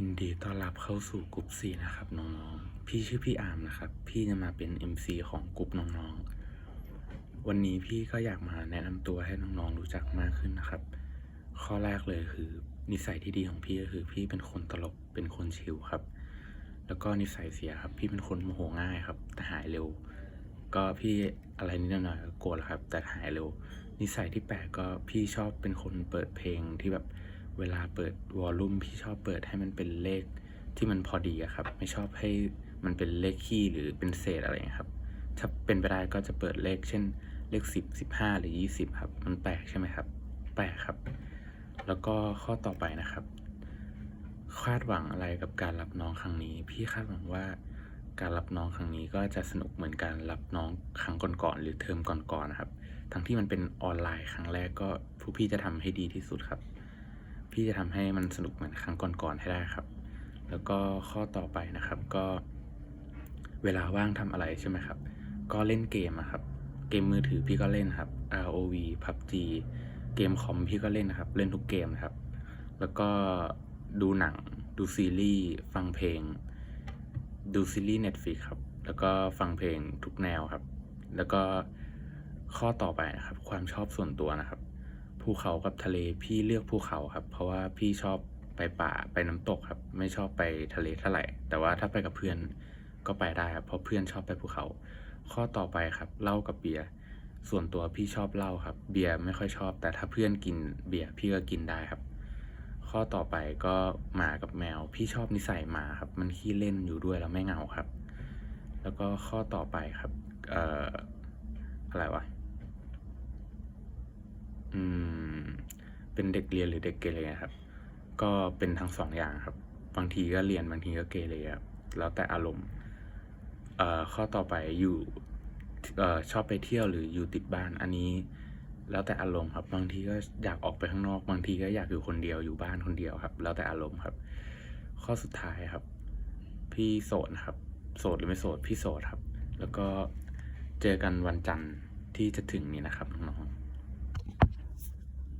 ยินดีต้อนรับเข้าสู่กลุ่ม4นะครับน้องๆ พี่ชื่อพี่อามนะครับ พี่จะมาเป็น MC ของกลุ่มน้องๆ วันนี้พี่ก็อยากมาแนะนำตัวให้น้องๆรู้จักมากขึ้นนะครับ ข้อแรกเลยคือ นิสัยที่ดีของพี่ก็คือ พี่เป็นคนตลกเป็นคนชิลครับ แล้วก็นิสัยเสียครับ พี่เป็นคนโมโหง่ายครับแต่หายเร็ว ก็พี่อะไรนิดหน่อยก็โกรธครับ แต่หายเร็ว นิสัยที่แปลกก็พี่ชอบเป็นคนเปิดเพลงที่แบบ เวลาเปิดวอลลุ่มพี่ชอบเปิดให้มันเป็นเลขที่มันพอดีอะครับ ไม่ชอบให้มันเป็นเลขคี่หรือเป็นเศษอะไรครับ ถ้าเป็นไปได้ก็จะเปิดเลขเช่นเลขสิบสิบห้าหรือยี่สิบครับ มันแปลกใช่ไหมครับ แปลกครับ แล้วก็ข้อต่อไปนะครับ คาดหวังอะไรกับการรับน้องครั้งนี้ พี่คาดหวังว่าการรับน้องครั้งนี้ก็จะสนุกเหมือนการรับน้องครั้งก่อนๆหรือเทอมก่อนๆนะครับ ทั้งที่มันเป็นออนไลน์ครั้งแรกก็ผู้พี่จะทำให้ดีที่สุดครับ พี่จะทำให้มันสนุกเหมือนครั้งก่อนๆให้ได้ครับ แล้วก็ข้อต่อไปนะครับก็ เวลาว่างทำอะไรใช่ไหมครับ ก็เล่นเกมครับ เกมมือถือพี่ก็เล่นครับ ROV PUBG เกมคอมพี่ก็เล่นนะครับ เล่นทุกเกมนะครับ แล้วก็ดูหนัง ดูซีรีส์ ฟังเพลง ดูซีรีส์ Netflix ครับ แล้วก็ฟังเพลงทุกแนวครับ แล้วก็ข้อต่อไปนะครับ ความชอบส่วนตัวนะครับ ภูเขากับทะเลพี่เลือกภูเขาครับ เพราะว่าพี่ชอบไปป่าไปน้ำตกครับ ไม่ชอบไปทะเลเท่าไหร่ แต่ว่าถ้าไปกับเพื่อนก็ไปได้ครับเพราะเพื่อนชอบไปภูเขา ข้อต่อไปครับเหล้ากับเบียร์ส่วนตัวพี่ชอบเหล้าครับ เบียร์ไม่ค่อยชอบ แต่ถ้าเพื่อนกินเบียร์พี่ก็กินได้ครับ ข้อต่อไปก็หมากับแมว พี่ชอบนิสัยหมาครับ มันขี้เล่นอยู่ด้วยแล้วไม่เหงาครับ แล้วก็ข้อต่อไปครับเอ่ออะไรวะอืม เป็นเด็กเรียนหรือเด็กเกเรครับ ก็เป็นทั้งสองอย่างครับ บางทีก็เรียนบางทีก็เกเรครับแล้วแต่อารมณ์เอ่อข้อต่อไปอยู่เอ่อชอบไปเที่ยวหรืออยู่ติดบ้านอันนี้ แล้วแต่อารมณ์ครับ บางทีก็อยากออกไปข้างนอก บางทีก็อยากอยู่คนเดียวอยู่บ้านคนเดียวครับ แล้วแต่อารมณ์ครับ ข้อสุดท้ายครับ พี่โสดครับ โสดหรือไม่โสดพี่โสดครับ แล้วก็เจอกันวันจันทร์ที่จะถึงนี้นะครับน้องๆ